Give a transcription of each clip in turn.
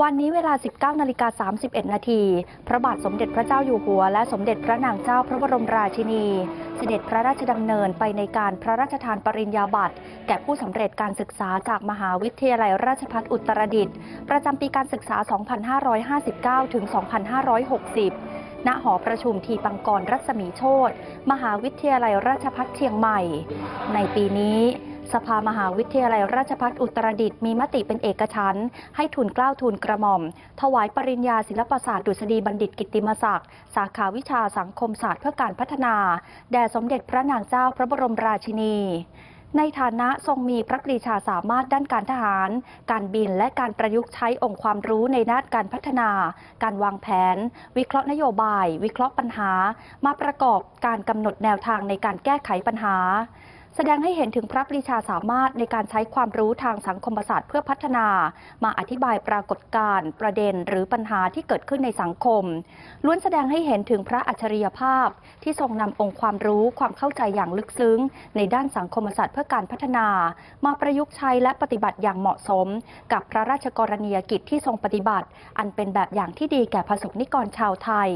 วันนี้เวลา 19นาฬิกา31 นาที พระบาทสมเด็จพระเจ้าอยู่หัว และสมเด็จพระนางเจ้าพระบรมราชินี เสด็จพระราชดำเนินไปในการพระราชทานปริญญาบัตรแก่ผู้สำเร็จการศึกษาจากมหาวิทยาลัยราชภัฏอุตรดิตถ์ประจำปีการศึกษา 2559 ถึง 2560 ณ หอประชุมทีปังกรรัศมีโชตมหาวิทยาลัยราชภัฏเชียงใหม่ ในปีนี้ สภามหาวิทยาลัยราชภัฏอุตรดิตถ์มีมติเป็นเอกฉันท์ให้ทุนเกล้าทุนกระหม่อม ถวายปริญญาศิลปศาสตร์ดุษฎีบัณฑิตกิตติมศักดิ์ สาขาวิชาสังคมศาสตร์เพื่อการพัฒนา แด่สมเด็จพระนางเจ้าพระบรมราชินีในฐานะทรงมีพระปรีชาสามารถด้านการทหาร การบินและการประยุกต์ใช้องค์ความรู้ในด้านการพัฒนา การวางแผน วิเคราะห์นโยบาย วิเคราะห์ปัญหา มาประกอบการกำหนดแนวทางในการแก้ไขปัญหา แสดงให้เห็นถึงพระปรีชาสามารถในการใช้ความรู้ทางสังคมศาสตร์เพื่อพัฒนา มาอธิบายปรากฏการณ์ประเด็นหรือปัญหาที่เกิดขึ้นในสังคม ล้วนแสดงให้เห็นถึงพระอัจฉริยภาพ ที่ทรงนำองค์ความรู้ความเข้าใจอย่างลึกซึ้ง ในด้านสังคมศาสตร์เพื่อการพัฒนา มาประยุกต์ใช้และปฏิบัติอย่างเหมาะสม กับพระราชกรณียกิจที่ทรงปฏิบัติ อันเป็นแบบอย่างที่ดีแก่ประสบนิกรชาวไทย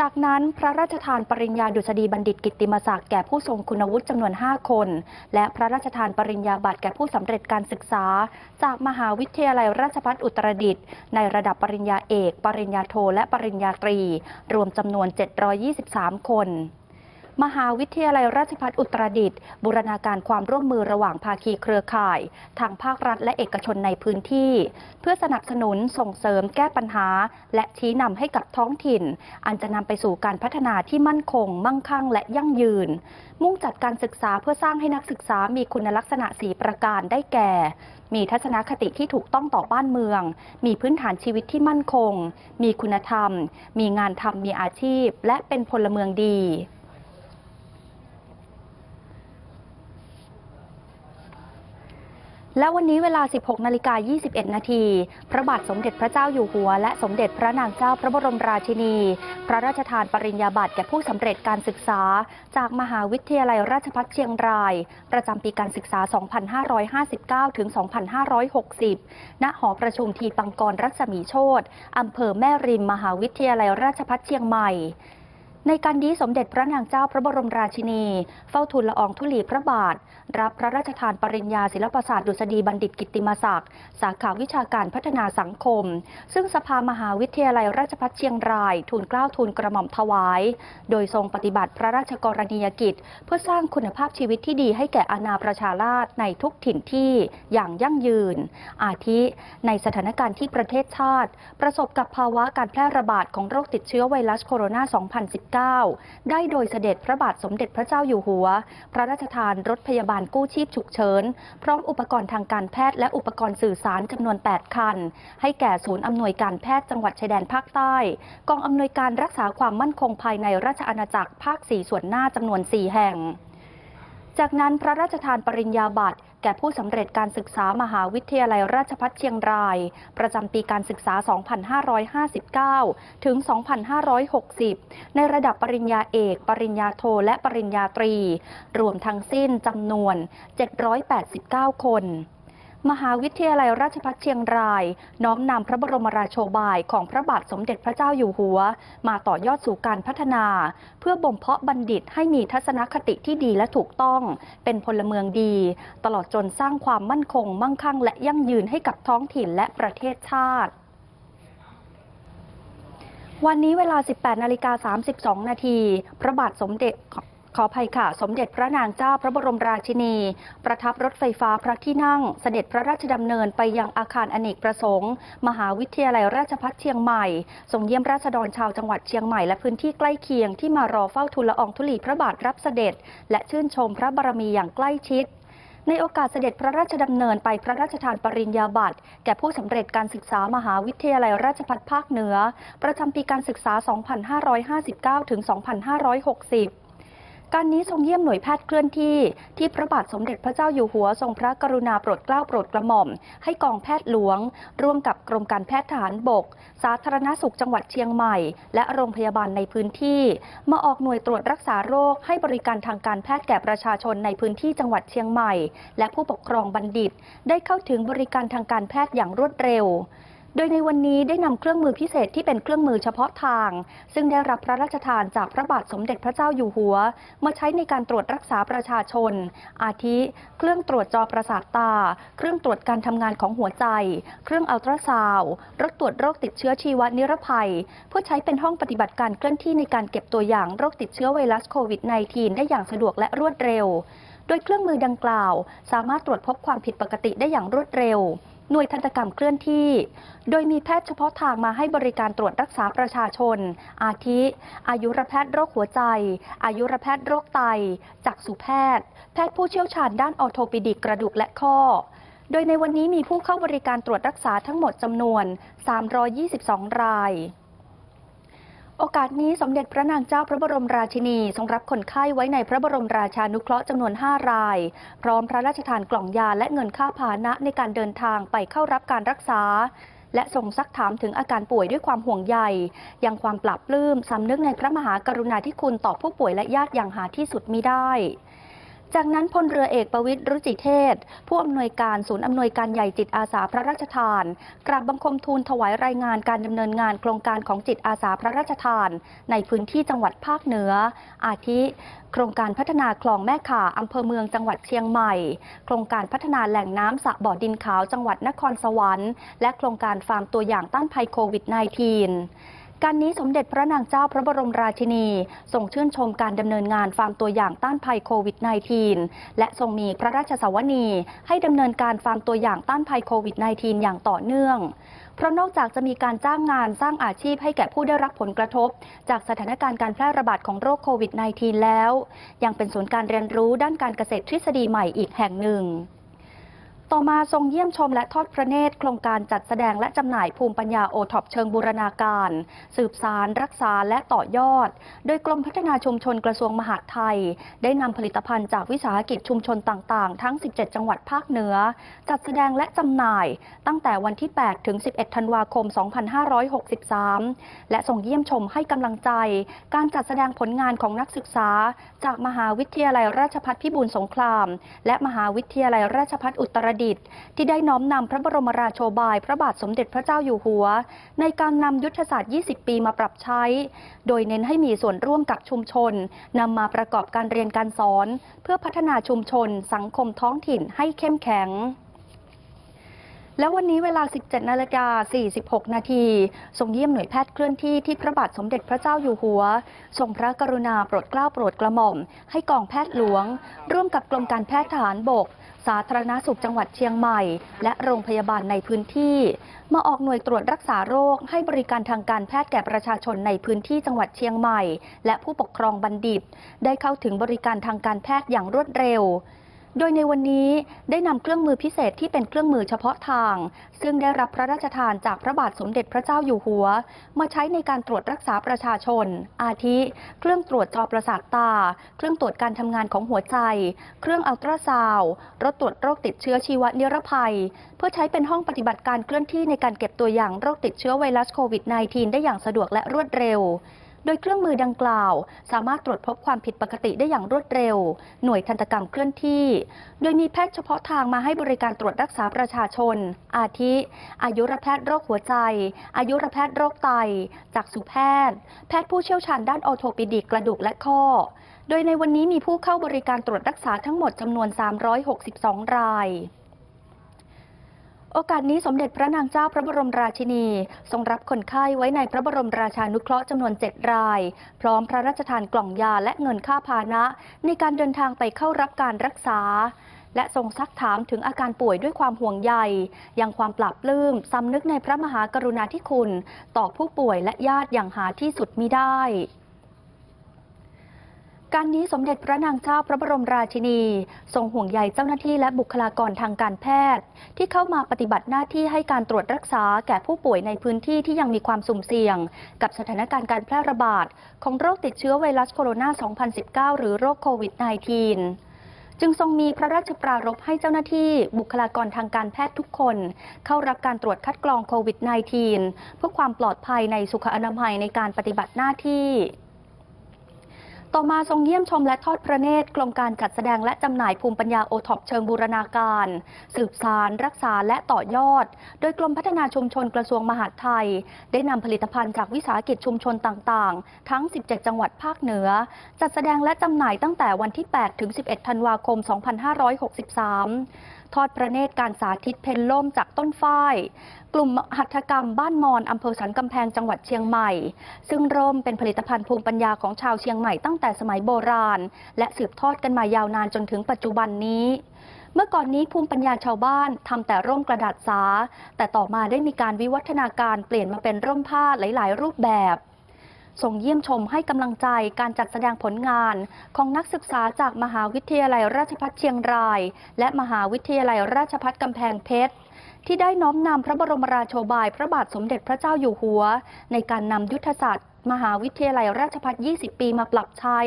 จากนั้นพระราชทานปริญญาดุษฎีบัณฑิตกิตติมศักดิ์แก่ผู้ทรงคุณวุฒิจำนวน 5 คน และพระราชทานปริญญาบัตรแก่ผู้สำเร็จการศึกษา จากมหาวิทยาลัยราชภัฏอุตรดิตถ์ในระดับปริญญาเอก ปริญญาโท และปริญญาตรี รวมจำนวน 723 คน มหาวิทยาลัยราชภัฏอุตรดิตถ์บูรณาการความร่วมมือระหว่างภาคีเครือข่าย ทางภาครัฐและเอกชนในพื้นที่ เพื่อสนับสนุนส่งเสริมแก้ปัญหา และชี้นำให้กับท้องถิ่น อันจะนำไปสู่การพัฒนาที่มั่นคง มั่งคั่ง และยั่งยืน มุ่งจัดการศึกษาเพื่อสร้างให้นักศึกษามีคุณลักษณะสีประการได้แก่ มีทัศนคติที่ถูกต้องต่อบ้านเมือง มีพื้นฐานชีวิตที่มั่นคง มีคุณธรรม มีงานทำมีอาชีพ และเป็นพลเมืองดี และวันนี้เวลา 16 นาฬิกา 21 นาที พระบาทสมเด็จพระเจ้าอยู่หัว และสมเด็จพระนางเจ้าพระบรมราชินี พระราชทานปริญญาบัตรแก่ผู้สำเร็จการศึกษา จากมหาวิทยาลัยราชภัฏเชียงราย ประจำปีการศึกษา 2559 ถึง 2560 ณ หอประชุมทีปังกรรัศมีโชตอำเภอแม่ริม มหาวิทยาลัยราชภัฏเชียงใหม่ ในการนี้สมเด็จพระนางเจ้าพระบรมราชินี เฝ้าทูลละอองธุลีพระบาท รับพระราชทานปริญญาศิลปศาสตร์ดุษฎีบัณฑิตกิติมศักดิ์สาขาวิชาการพัฒนาสังคม ซึ่งสภามหาวิทยาลัยราชภัฏเชียงราย ทูลเกล้าทูลกระหม่อมถวาย โดยทรงปฏิบัติพระราชกรณียกิจ เพื่อสร้างคุณภาพชีวิตที่ดีให้แก่อาณาประชาราษฎร์ในทุกถิ่นที่อย่างยั่งยืน อาทิ ในสถานการณ์ที่ประเทศชาติ ประสบกับภาวะการแพร่ระบาดของโรคติดเชื้อไวรัสโคโรนา 2019ได้โดยเสด็จพระบาทสมเด็จพระเจ้าอยู่หัว พระราชทานรถพยาบาลกู้ชีพฉุกเฉิน พร้อมอุปกรณ์ทางการแพทย์และอุปกรณ์สื่อสารจำนวน 8 คัน ให้แก่ศูนย์อำนวยการแพทย์จังหวัดชายแดนภาคใต้ กองอำนวยการรักษาความมั่นคงภายในราชอาณาจักรภาค 4 ส่วนหน้าจำนวน 4 แห่ง จากนั้นพระราชทานปริญญาบัตร แก่ผู้สำเร็จการศึกษามหาวิทยาลัยราชภัฏเชียงราย ประจำปีการศึกษา 2559 ถึง 2560 ในระดับปริญญาเอก ปริญญาโท และปริญญาตรี รวมทั้งสิ้นจำนวน 789 คน มหาวิทยาลัยราชภัฏเชียงราย น้อมนำพระบรมราโชบายของพระบาทสมเด็จพระเจ้าอยู่หัว มาต่อยอดสู่การพัฒนา เพื่อบ่มเพาะบัณฑิตให้มีทัศนคติที่ดีและถูกต้อง เป็นพลเมืองดี ตลอดจนสร้างความมั่นคง มั่งคั่ง และยั่งยืนให้กับท้องถิ่นและประเทศชาติวันนี้เวลา 18 นาฬิกา 32 นาที พระบาทสมเด็จ ขออภัยค่ะ สมเด็จพระนางเจ้าพระบรมราชินี ประทับรถไฟฟ้าพระที่นั่ง เสด็จพระราชดำเนินไปยังอาคารอเนกประสงค์ มหาวิทยาลัยราชภัฏเชียงใหม่ทรงเยี่ยมราษฎรชาวจังหวัดเชียงใหม่และพื้นที่ใกล้เคียงที่มารอเฝ้าทูลละอองธุลีพระบาทรับเสด็จ และชื่นชมพระบารมีอย่างใกล้ชิดในโอกาสเสด็จพระราชดำเนินไปพระราชทานปริญญาบัตรแก่ผู้สำเร็จการศึกษามหาวิทยาลัยราชภัฏภาคเหนือ ประจำปีการศึกษา 2559 ถึง 2560 การนี้ทรงเยี่ยมหน่วยแพทย์เคลื่อนที่ ที่พระบาทสมเด็จพระเจ้าอยู่หัวทรงพระกรุณาโปรดเกล้าโปรดกระหม่อม ให้กองแพทย์หลวง ร่วมกับกรมการแพทย์ทหารบก สาธารณสุขจังหวัดเชียงใหม่ และโรงพยาบาลในพื้นที่ มาออกหน่วยตรวจรักษาโรคให้บริการทางการแพทย์แก่ประชาชนในพื้นที่จังหวัดเชียงใหม่ และผู้ปกครองบัณฑิต ได้เข้าถึงบริการทางการแพทย์อย่างรวดเร็ว โดยในวันนี้ได้นำเครื่องมือพิเศษที่เป็นเครื่องมือเฉพาะทาง ซึ่งได้รับพระราชทานจากพระบาทสมเด็จพระเจ้าอยู่หัว มาใช้ในการตรวจรักษาประชาชน อาทิ เครื่องตรวจจอประสาทตา เครื่องตรวจการทำงานของหัวใจ เครื่องอัลตราซาวรถตรวจโรคติดเชื้อชีวนิรภัย เพื่อใช้เป็นห้องปฏิบัติการเคลื่อนที่ในการเก็บตัวอย่างโรคติดเชื้อไวรัสโควิด -19 ได้อย่างสะดวกและรวดเร็ว โดยเครื่องมือดังกล่าว สามารถตรวจพบความผิดปกติได้อย่างรวดเร็ว หน่วยทันตกรรมเคลื่อนที่ โดยมีแพทย์เฉพาะทางมาให้บริการตรวจรักษาประชาชน อาทิ อายุรแพทย์โรคหัวใจ อายุรแพทย์โรคไต จักษุแพทย์ แพทย์ผู้เชี่ยวชาญด้านออโทปิดิกกระดูกและข้อโดยในวันนี้มีผู้เข้าบริการตรวจรักษาทั้งหมดจำนวน 322 ราย โอกาสนี้สมเด็จพระนางเจ้าพระบรมราชินีทรงรับคนไข้ไว้ในพระบรมราชานุเคราะห์จำนวน 5 ราย พร้อมพระราชทานกล่องยาและเงินค่าพาหนะในการเดินทางไปเข้ารับการรักษา และทรงซักถามถึงอาการป่วยด้วยความห่วงใย ยังความปรับปลื้มสำนึกในพระมหากรุณาธิคุณต่อผู้ป่วยและญาติอย่างหาที่สุดมิได้ จากนั้นพลเรือเอกประวิตรรุจิเทศ ผู้อำนวยการศูนย์อำนวยการใหญ่จิตอาสาพระราชทาน กราบบังคมทูลถวายรายงานการดำเนินงานโครงการของจิตอาสาพระราชทาน ในพื้นที่จังหวัดภาคเหนือ อาทิ โครงการพัฒนาคลองแม่ข่าอำเภอเมืองจังหวัดเชียงใหม่ โครงการพัฒนาแหล่งน้ำสระบ่อดินขาวจังหวัดนครสวรรค์ และโครงการฟาร์มตัวอย่างต้านภัยโควิด -19 การนี้สมเด็จพระนางเจ้าพระบรมราชินีทรงชื่นชมการดำเนินงานฟาร์มตัวอย่างต้านภัยโควิด -19 และทรงมีพระราชสวนีให้ดำเนินการฟาร์มตัวอย่างต้านภัยโควิด -19 อย่างต่อเนื่อง เพราะนอกจากจะมีการจ้างงานสร้างอาชีพให้แก่ผู้ได้รับผลกระทบ จากสถานการณ์การแพร่ระบาดของโรคโควิด -19 แล้ว ยังเป็นศูนย์การเรียนรู้ด้านการเกษตรทฤษฎีใหม่อีกแห่งหนึ่ง ต่อมาทรงเยี่ยมชมและทอดพระเนตรโครงการจัดแสดงและจำหน่ายภูมิปัญญาโอท็อปเชิงบูรณาการ สืบสาร รักษาและต่อยอด โดยกรมพัฒนาชุมชนกระทรวงมหาดไทย ได้นำผลิตภัณฑ์จากวิสาหกิจชุมชนต่างๆ ทั้ง 17 จังหวัดภาคเหนือ จัดแสดงและจำหน่าย ตั้งแต่วันที่ 8 ถึง 11 ธันวาคม 2563 และส่งเยี่ยมชมให้กำลังใจ การจัดแสดงผลงานของนักศึกษา จากมหาวิทยาลัยราชภัฏพิบูลสงคราม และมหาวิทยาลัยราชภัฏอุตรดิตถ์ที่ได้น้อมนำพระบรมราโชบาย พระบาทสมเด็จพระเจ้าอยู่หัว ในการนำยุทธศาสตร์ 20 ปีมาปรับใช้ โดยเน้นให้มีส่วนร่วมกับชุมชนนำมาประกอบการเรียนการสอน เพื่อพัฒนาชุมชน สังคมท้องถิ่นให้เข้มแข็งแล้ววันนี้เวลา 17 นาฬิกา 46 นาทีทรงเยี่ยมหน่วยแพทย์เคลื่อนที่ที่พระบาทสมเด็จพระเจ้าอยู่หัว ทรงพระกรุณาโปรดเกล้าโปรดกระหม่อม ให้กองแพทย์หลวง ร่วมกับกรมการแพทย์ทหารบก สาธารณสุขจังหวัดเชียงใหม่ และโรงพยาบาลในพื้นที่ มาออกหน่วยตรวจรักษาโรค ให้บริการทางการแพทย์แก่ประชาชนในพื้นที่จังหวัดเชียงใหม่ และผู้ปกครองบัณฑิต ได้เข้าถึงบริการทางการแพทย์อย่างรวดเร็ว โดยในวันนี้ได้นำเครื่องมือพิเศษที่เป็นเครื่องมือเฉพาะทาง ซึ่งได้รับพระราชทานจากพระบาทสมเด็จพระเจ้าอยู่หัว มาใช้ในการตรวจรักษาประชาชน อาทิ เครื่องตรวจจอประสาทตา เครื่องตรวจการทำงานของหัวใจ เครื่องอัลตราซาวรถตรวจโรคติดเชื้อชีวนิรภัย เพื่อใช้เป็นห้องปฏิบัติการเคลื่อนที่ในการเก็บตัวอย่างโรคติดเชื้อไวรัสโควิด -19 ได้อย่างสะดวกและรวดเร็ว โดยเครื่องมือดังกล่าว สามารถตรวจพบความผิดปกติได้อย่างรวดเร็ว หน่วยทันตกรรมเคลื่อนที่ โดยมีแพทย์เฉพาะทางมาให้บริการตรวจรักษาประชาชน อาทิ อายุรแพทย์โรคหัวใจ อายุรแพทย์โรคไตจักษุแพทย์ แพทย์ผู้เชี่ยวชาญด้านออโทปิดิกกระดูกและข้อ โดยในวันนี้มีผู้เข้าบริการตรวจรักษาทั้งหมดจำนวน 362 ราย โอกาสนี้สมเด็จพระนางเจ้าพระบรมราชินี ทรงรับคนไข้ไว้ในพระบรมราชานุเคราะห์จำนวน7ราย พร้อมพระราชทานกล่องยาและเงินค่าพาหนะ ในการเดินทางไปเข้ารับการรักษา และทรงซักถามถึงอาการป่วยด้วยความห่วงใย ยังความปราบลื้มสำนึกในพระมหากรุณาธิคุณ ต่อผู้ป่วยและญาติอย่างหาที่สุดมิได้ การนี้สมเด็จพระนางเจ้าพระบรมราชินี ทรงห่วงใยเจ้าหน้าที่และบุคลากรทางการแพทย์ ที่เข้ามาปฏิบัติหน้าที่ให้การตรวจรักษาแก่ผู้ป่วยในพื้นที่ที่ยังมีความสุ่มเสี่ยง กับสถานการณ์การแพร่ระบาด ของโรคติดเชื้อไวรัสโคโรนา 2019 หรือโรคโควิด -19 จึงทรงมีพระราชปรารภให้เจ้าหน้าที่บุคลากรทางการแพทย์ทุกคน เข้ารับการตรวจคัดกรองโควิด -19 เพื่อความปลอดภัยในสุขอนามัยในการปฏิบัติหน้าที่ ต่อมาทรงเยี่ยมชมและทอดพระเนตรกรมการจัดแสดงและจำหน่ายภูมิปัญญาโอท็อปเชิงบูรณาการ สืบสาร รักษาและต่อยอด โดยกรมพัฒนาชุมชนกระทรวงมหาดไทย ได้นำผลิตภัณฑ์จากวิสาหกิจชุมชนต่างๆ ทั้ง 17 จังหวัดภาคเหนือ จัดแสดงและจำหน่ายตั้งแต่วันที่ 8 ถึง 11 ธันวาคม 2563 ทอดพระเนตรการสาธิตเพนล่มจากต้นฝ้าย กลุ่มหัตถกรรมบ้านมอนอำเภอสันกำแพงจังหวัดเชียงใหม่ ซึ่งร่มเป็นผลิตภัณฑ์ภูมิปัญญาของชาวเชียงใหม่ตั้งแต่สมัยโบราณ และสืบทอดกันมายาวนานจนถึงปัจจุบันนี้เมื่อก่อนนี้ภูมิปัญญาชาวบ้านทำแต่ร่มกระดาษสา แต่ต่อมาได้มีการวิวัฒนาการเปลี่ยนมาเป็นร่มผ้าหลาย ๆ รูปแบบ ส่งเยี่ยมชมให้กำลังใจการจัดแสดงผลงานของนักศึกษาจากมหาวิทยาลัยราชภัฏเชียงราย และมหาวิทยาลัยราชภัฏกำแพงเพชรที่ได้น้อมนำพระบรมราโชบาย พระบาทสมเด็จพระเจ้าอยู่หัว ในการนำยุทธศาสตร์ มหาวิทยาลัยราชภัฏ 20 ปีมาปรับใช้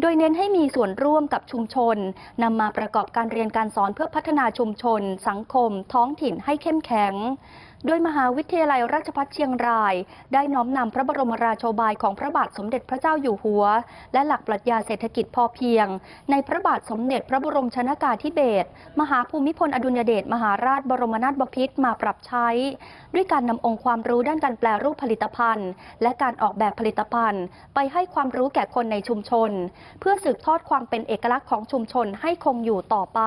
โดยเน้นให้มีส่วนร่วมกับชุมชนนำมาประกอบการเรียนการสอนเพื่อพัฒนาชุมชน สังคม ท้องถิ่นให้เข้มแข็ง โดยมหาวิทยาลัยราชภัฏเชียงราย ได้น้อมนำพระบรมราโชบายของพระบาทสมเด็จพระเจ้าอยู่หัว และหลักปรัชญาเศรษฐกิจพอเพียง ในพระบาทสมเด็จพระบรมชนากาธิเบศรมหาภูมิพลอดุลยเดชมหาราชบรมนาถบพิตรมาปรับใช้ ด้วยการนำองค์ความรู้ด้านการแปลรูปผลิตภัณฑ์ และการออกแบบผลิตภัณฑ์ ไปให้ความรู้แก่คนในชุมชน เพื่อสืบทอดความเป็นเอกลักษณ์ของชุมชนให้คงอยู่ต่อไป